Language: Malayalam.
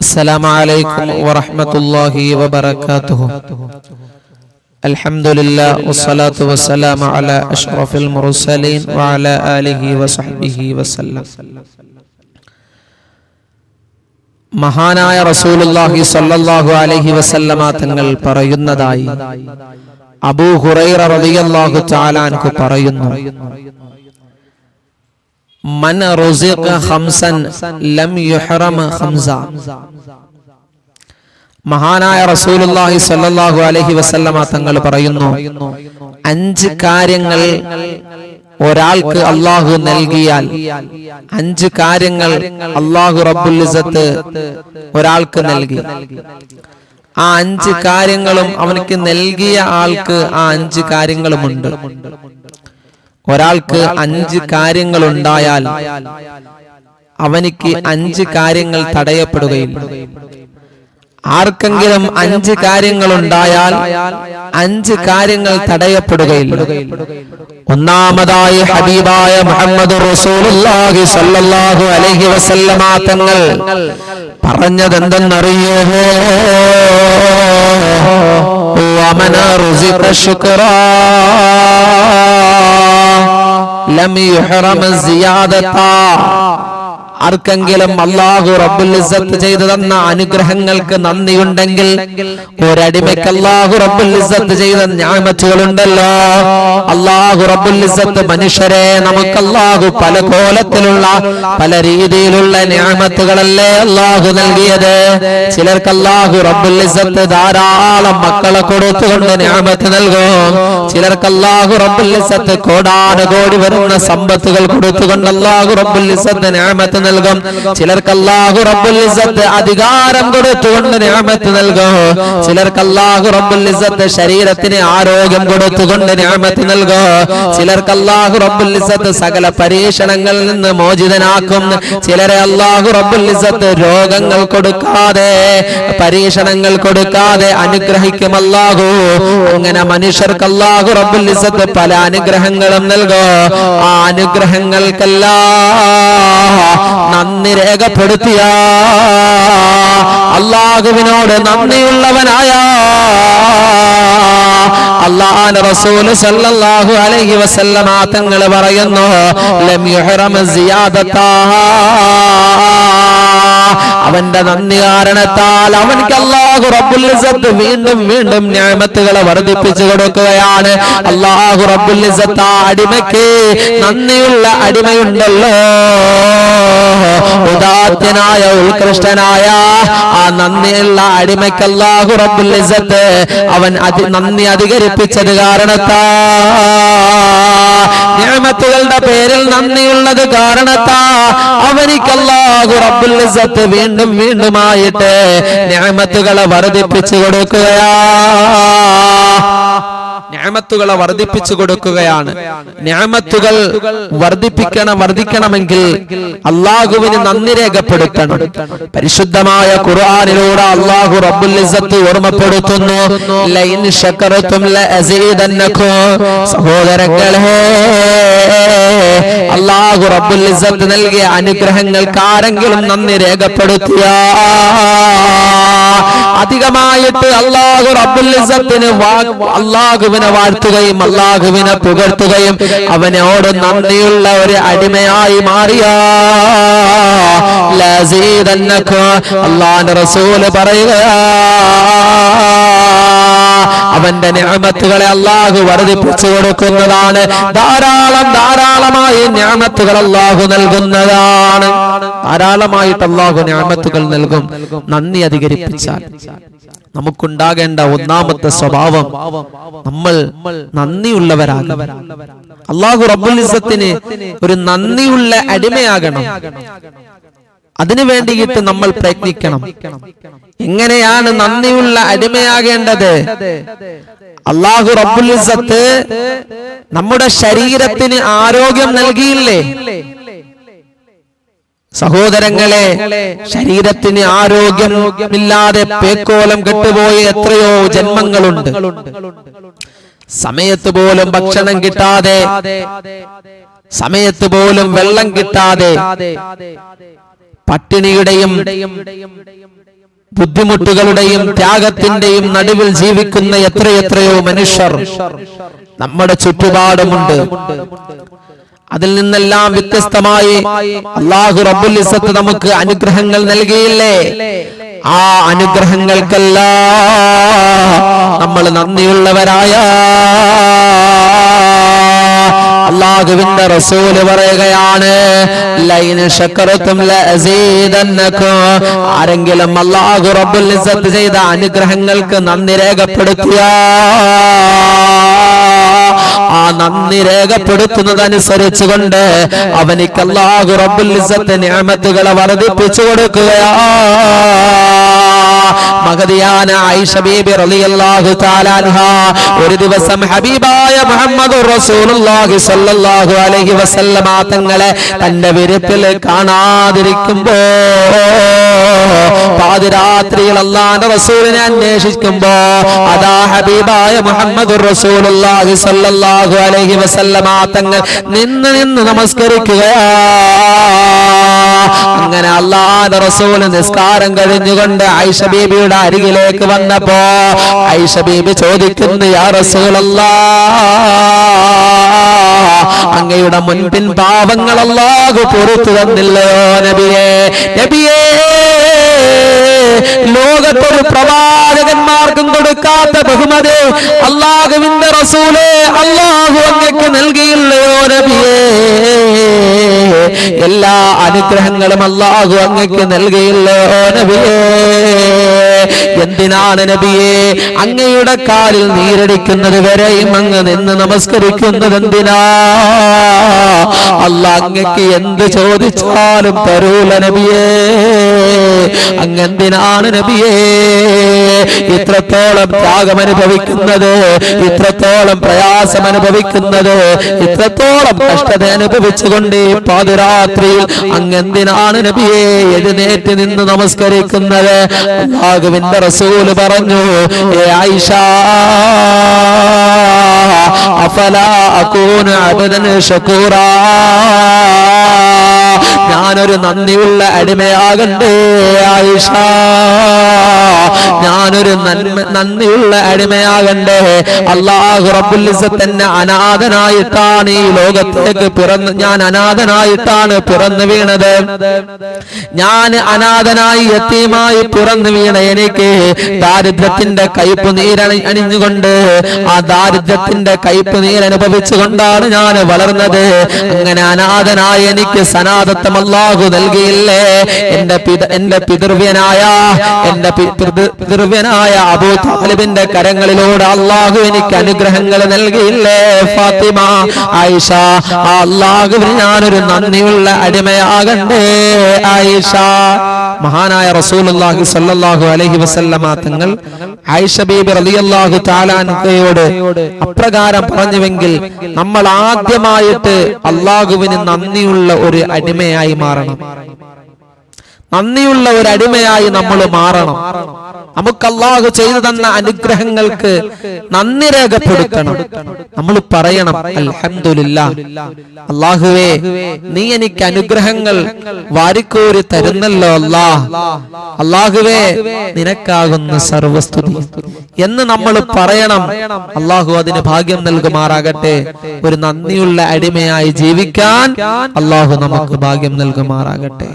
السلام عليكم ورحمة الله وبركاته الحمد لله والصلاة والسلام على أشرف المرسلين وعلى آله وصحبه وسلم മഹാനായ റസൂലുള്ളാഹി സ്വല്ലല്ലാഹു അലൈഹി വസല്ലമ തങ്ങൾ പറയുന്നതായി അബൂ ഹുറൈറ റളിയല്ലാഹു തആല അൻഹു പറയുന്നു മൻ رزق خمسا ലം യുഹറം ഹംസ മഹാനായ റസൂലുള്ളാഹി സ്വല്ലല്ലാഹു അലൈഹി വസല്ലമ തങ്ങൾ പറയുന്നു അഞ്ച് കാര്യങ്ങൾ ഒരാൾക്ക് അള്ളാഹു നൽകിയാൽ അഞ്ച് കാര്യങ്ങൾ അള്ളാഹു റബ്ബുൽ ഇസ്സത്ത് ഒരാൾക്ക് നൽകി. ആ അഞ്ച് കാര്യങ്ങളും അവനക്ക് നൽകിയ ആൾക്ക് ആ അഞ്ച് കാര്യങ്ങളുമുണ്ട്. ഒരാൾക്ക് അഞ്ച് കാര്യങ്ങൾ ഉണ്ടായാൽ അവനിക്ക് അഞ്ച് കാര്യങ്ങൾ തടയപ്പെടുകയില്ല ആർക്കെങ്കിലും അഞ്ച് കാര്യങ്ങൾ ഉണ്ടായാൽ അഞ്ച് കാര്യങ്ങൾ തടയപ്പെടുകയില്ല. ഒന്നാമതായി ഹബീബായ മുഹമ്മദ് റസൂലുള്ളാഹി സ്വല്ലല്ലാഹു അലൈഹി വസല്ലമ തങ്ങൾ പറഞ്ഞത് എന്തെന്നറിയോ റുസിഖ ശുക്റാ ലം യുഹറം സിയാദത്താ ആർക്കെങ്കിലും അള്ളാഹു റബ്ബുൽ ഇസ്സത്ത് ചെയ്തു തന്ന അനുഗ്രഹങ്ങൾക്ക് നന്ദിയുണ്ടെങ്കിൽ ഒരടിമയ്ക്ക് അള്ളാഹു ഇസ്സത്ത് ചെയ്ത ഞാമച്ചുകളുണ്ടല്ലോ അള്ളാഹു ഇസ്സത്ത് മനുഷ്യരെ നമുക്ക് അള്ളാഹു പല കോലത്തിലുള്ള പല രീതിയിലുള്ള ഞാമത്തുകളല്ലേ അള്ളാഹു നൽകിയത്? ചിലർക്ക് അള്ളാഹു ഇസ്സത്ത് ധാരാളം മക്കളെ കൊടുത്തുകൊണ്ട് ഞാമത്ത് നൽകും. ചിലർക്ക് അള്ളാഹു ഇസ്സത്ത് കോടാനുകോടി വരുന്ന സമ്പത്തുകൾ കൊടുത്തുകൊണ്ട് അള്ളാഹു ഇസ്സത്ത് ഞാമത്ത് നൽകും. ചിലർക്ക് അല്ലാഹു റബ്ബുൽ ഇസ്സത്ത് അധികാരം കൊടുത്തുകൊണ്ട് നിഅമത്ത് നൽകും. ചിലർക്ക് അല്ലാഹു റബ്ബുൽ ഇസ്സത്ത് ശരീരത്തിന് ആരോഗ്യം കൊടുത്തുകൊണ്ട് നിഅമത്ത് നൽകും. ചിലർക്ക് അല്ലാഹു റബ്ബുൽ ഇസ്സത്ത് സകല പരീക്ഷണങ്ങളിൽ നിന്ന് മോചിതനാക്കും. ചിലരെ അല്ലാഹു റബ്ബുൽ ഇസ്സത്ത് രോഗങ്ങൾ കൊടുക്കാതെ പരീക്ഷണങ്ങൾ കൊടുക്കാതെ അനുഗ്രഹിക്കും അല്ലാഹു. അങ്ങനെ മനുഷ്യർക്ക് അല്ലാഹു റബ്ബുൽ ഇസ്സത്ത് പല അനുഗ്രഹങ്ങളും നൽകും. ആ അനുഗ്രഹങ്ങൾക്കെല്ലാം നന്ദി രേഖപ്പെടുത്തിയ. അള്ളാഹുവിനോട് നന്ദിയുള്ളവനായ. അള്ളാഹ് റസൂൽ സല്ലല്ലാഹു അലൈഹി വസല്ലമ തങ്ങൾ പറയുന്നു അവന്റെ നന്ദി കാരണത്താൽ അവൻക്ക് അള്ളാഹു റബ്ബുൽ ഇസ്സത്ത് വീണ്ടും വീണ്ടും ഞാമത്തുകളെ വർദ്ധിപ്പിച്ചു കൊടുക്കുകയാണ്. അള്ളാഹു റബ്ബുൽ ഇസ്സത്ത് അടിമയ്ക്ക് നന്ദിയുള്ള അടിമയുണ്ടല്ലോ. ഉദാത്തനായ ഉത്കൃഷ്ടനായ ആ നന്ദിയുള്ള അടിമയ്ക്ക് അല്ലാഹു റബ്ബുൽ ഇസ്സത്ത് അവൻ നന്ദി അധികരിപ്പിച്ചത് കാരണത്താ. നിഅമത്തുകളുടെ പേരിൽ നന്ദിയുള്ളത് കാരണത്താ. അവനിക്ക് അല്ലാഹു റബ്ബുൽ വീണ്ടും വീണ്ടുമായിട്ട് ഞാമത്തുകളെ വർദ്ധിപ്പിച്ചു കൊടുക്കുകയാ. ഞാമത്തുകളെ വർദ്ധിപ്പിച്ചു കൊടുക്കുകയാണ്. ഞാമത്തുകൾ വർദ്ധിപ്പിക്കണം വർദ്ധിക്കണമെങ്കിൽ അള്ളാഹുവിന് നന്ദി രേഖപ്പെടുത്തണം. പരിശുദ്ധമായ ഖുർആനിലൂടെ അള്ളാഹു റബ്ബുൽ ഇസ്സത്ത് ഓർമ്മപ്പെടുത്തുന്നു. ലൈൻ ശക്കറത്തും സഹോദരങ്ങളെ. അള്ളാഹു റബ്ബുൽ നൽകിയ അനുഗ്രഹങ്ങൾക്ക് ആരെങ്കിലും നന്ദി രേഖപ്പെടുത്തിയ. അധികമായിട്ട് അള്ളാഹു റബ്ബുൽ അള്ളാഹുവിനെ വാഴ്ത്തുകയും അള്ളാഹുവിനെ പുകഴ്ത്തുകയും അവനോട് നന്ദിയുള്ള ഒരു അടിമയായി മാറിയ. അള്ളാന്റെ റസൂൽ പറയുക അവന്റെ ഞാമത്തുകളെ അള്ളാഹു വർദ്ധിപ്പിച്ചു കൊടുക്കുന്നതാണ്. ധാരാളം ധാരാളമായി ഞാമത്തുകൾ അള്ളാഹു നൽകുന്നതാണ്. ധാരാളമായിട്ട് അള്ളാഹു ഞാമത്തുകൾ നൽകും. നന്ദി അധികരിപ്പിച്ചാൽ. നമുക്കുണ്ടാകേണ്ട ഒന്നാമത്തെ സ്വഭാവം നമ്മൾ നന്ദിയുള്ളവരാകും അള്ളാഹു റബ്ബുൽ ഒരു നന്ദിയുള്ള അടിമയാകണം. അതിനു വേണ്ടിയിട്ട് നമ്മൾ പ്രയത്നിക്കണം. എങ്ങനെയാണ് നന്ദിയുള്ള അടിമയാകേണ്ടത്. അള്ളാഹു റബ്ബുൽ ഇസ്സത്ത് നമ്മുടെ ശരീരത്തിന് ആരോഗ്യം നൽകിയില്ലേ? സഹോദരങ്ങളെ ശരീരത്തിന് ആരോഗ്യം ഇല്ലാതെ പേക്കോലം കെട്ടുപോയ എത്രയോ ജന്മങ്ങളുണ്ട്. സമയത്ത് പോലും ഭക്ഷണം കിട്ടാതെ സമയത്ത് പോലും വെള്ളം കിട്ടാതെ പട്ടിണിയുടെയും ബുദ്ധിമുട്ടുകളുടെയും ത്യാഗത്തിന്റെയും നടുവിൽ ജീവിക്കുന്ന എത്രയെത്രയോ മനുഷ്യർ നമ്മുടെ ചുറ്റുപാടുമുണ്ട്. അതിൽ നിന്നെല്ലാം വ്യത്യസ്തമായി അള്ളാഹു റബ്ബുൽ ഇസ്സത്ത് നമുക്ക് അനുഗ്രഹങ്ങൾ നൽകിയില്ലേ? ആ അനുഗ്രഹങ്ങൾക്കല്ല നമ്മൾ നന്ദിയുള്ളവരായ അള്ളാഹുവിന്റെ റസൂൽ പറയുകയാണ് ആരെങ്കിലും അള്ളാഹു റബ്ബുൽ ചെയ്ത അനുഗ്രഹങ്ങൾക്ക് നന്ദി രേഖപ്പെടുത്തിയ ആ നന്ദി രേഖപ്പെടുത്തുന്നതനുസരിച്ച് കൊണ്ട് അവനിക്ക് അള്ളാഹു റബ്ബുൽ ഇസ്സത്ത് നിഅമത്തുകളെ വർദ്ധിപ്പിച്ചു കൊടുക്കുകയാ. മഹദിയാന ആയിഷ ബീബി റളിയല്ലാഹു തആല അൻഹ. ഒരു ദിവസം ഹബീബായ മുഹമ്മദ് റസൂലുള്ളാഹി സ്വല്ലല്ലാഹു അലൈഹി വസല്ലമ തങ്ങളെ തന്റെ വിരുപ്പിൽ കാണാതിരിക്കുമ്പോ പാതിരാത്രിയിൽ അള്ളാന്റെ റസൂലിനെ അന്വേഷിക്കുമ്പോ അതാ ഹബീബായ മുഹമ്മദ് റസൂലുള്ളാഹി സ്വല്ലല്ലാഹു അലൈഹി വസല്ലമ തങ്ങൾ നിന്ന് നിന്ന് നമസ്കരിക്കുകയാ അങ്ങനെ അല്ലാതെ റസൂൽ നിസ്കാരം കഴിഞ്ഞുകൊണ്ട് ഐഷ ബീബിയുടെ അരികിലേക്ക് വന്നപ്പോ ഐഷ ബീബി ചോദിക്കുന്നു യാ റസൂലല്ലാ അങ്ങയുടെ മുൻപിൻ പാവങ്ങൾ അല്ലാഹു പുറത്തു തന്നില്ലയോ നബിയേ? ലോകത്തൊരു പ്രവാചകന്മാർക്കും കൊടുക്കാത്ത ബഹുമതി. അള്ളാഹുവിന്റെ റസൂലേ അള്ളാഹു അങ്ങക്ക് നൽകിയുള്ളയോ നബിയേ. എല്ലാ അനുഗ്രഹങ്ങളും അള്ളാഹു അങ്ങക്ക് നൽകിയില്ലയോ നബിയേ. എന്തിനാണ് നബിയെ അങ്ങയുടെ കാലിൽ നീരടിക്കുന്നത് വരെയും അങ്ങ് നിന്ന് നമസ്കരിക്കുന്നത് എന്തിനാ? അല്ല അങ്ങക്ക് എന്ത് ചോദിച്ചാലും തരൂല നബിയേ. അങ്ങെന്തിനാണ് നബിയേ? ഇത്രത്തോളം ത്യാഗം അനുഭവിക്കുന്നത് ഇത്രത്തോളം പ്രയാസം അനുഭവിക്കുന്നത് ഇത്രത്തോളം കഷ്ടത അനുഭവിച്ചുകൊണ്ട് പാതിരാത്രിയിൽ അങ്ങെന്തിനാണ് നബിയെ എഴുന്നേറ്റ് നിന്ന് നമസ്കരിക്കുന്നത്? അള്ളാഹുവിന്റെ റസൂൽ പറഞ്ഞു ഏ ആയിഷ അഫല അകൂന അബദൻ ഷക്കൂറാ? ഞാനൊരു നന്ദിയുള്ള അടിമയാകണ്ടേ ആയിഷ. ഞാനൊരു നന്ദിയുള്ള അടിമയാകണ്ടേ. അള്ളാഹു എന്നെ അനാഥനായിട്ടാണ് ഈ ലോകത്തേക്ക് പിറന്ന് ഞാൻ അനാഥനായിട്ടാണ് പിറന്നു വീണത്. ഞാൻ അനാഥനായി എത്തിയുമായി പിറന്നു വീണ എനിക്ക് ദാരിദ്ര്യത്തിന്റെ കയ്പ് നീരണി അണിഞ്ഞുകൊണ്ട് ആ ദാരിദ്ര്യത്തിന്റെ കയ്പ് നീരനുഭവിച്ചുകൊണ്ടാണ് ഞാൻ വളർന്നത്. അങ്ങനെ അനാഥനായി എനിക്ക് സനാതത്വം അല്ലാഹു നൽകിയില്ലേ? എന്റെ പിത എന്റെ പിതൃവ്യനായ എന്റെ പിതൃവ്യനായ അബൂ താലിബിന്റെ കരങ്ങളിലൂടെ അള്ളാഹു എനിക്ക് അനുഗ്രഹങ്ങൾ നൽകിയില്ലേ? ഫാത്തിമ ആയിഷ ആ അള്ളാഹുവിന് ഞാനൊരു നന്ദിയുള്ള അടിമയാകണ്ടേ ആയിഷ. മഹാനായ റസൂലുള്ളാഹി സ്വല്ലല്ലാഹു അലൈഹി വസല്ലമ തങ്ങൾ ആയിഷ ബീബി റളിയല്ലാഹു തആലാൻഹയോട് അപ്രകാരം പറഞ്ഞുവെങ്കിൽ നമ്മൾ ആദ്യമായിട്ട് അള്ളാഹുവിന് നന്ദിയുള്ള ഒരു അടിമയായി മാറണം. നന്ദിയുള്ള ഒരു അടിമയായി നമ്മൾ മാറണം. നമുക്ക് അള്ളാഹു ചെയ്തു തന്ന അനുഗ്രഹങ്ങൾക്ക് നന്ദി രേഖപ്പെടുത്തണം. നമ്മൾ പറയണം അലഹമില്ല അള്ളാഹുവേ നീ എനിക്ക് അനുഗ്രഹങ്ങൾ വാരിക്കോരി തരുന്നല്ലോ അല്ലാ. അള്ളാഹുവേ നിനക്കാകുന്ന സർവസ്തുതി. എന്ന് നമ്മൾ പറയണം. അള്ളാഹു അതിന് ഭാഗ്യം നൽകുമാറാകട്ടെ. ഒരു നന്ദിയുള്ള അടിമയായി ജീവിക്കാൻ അള്ളാഹു നമുക്ക് ഭാഗ്യം നൽകുമാറാകട്ടെ.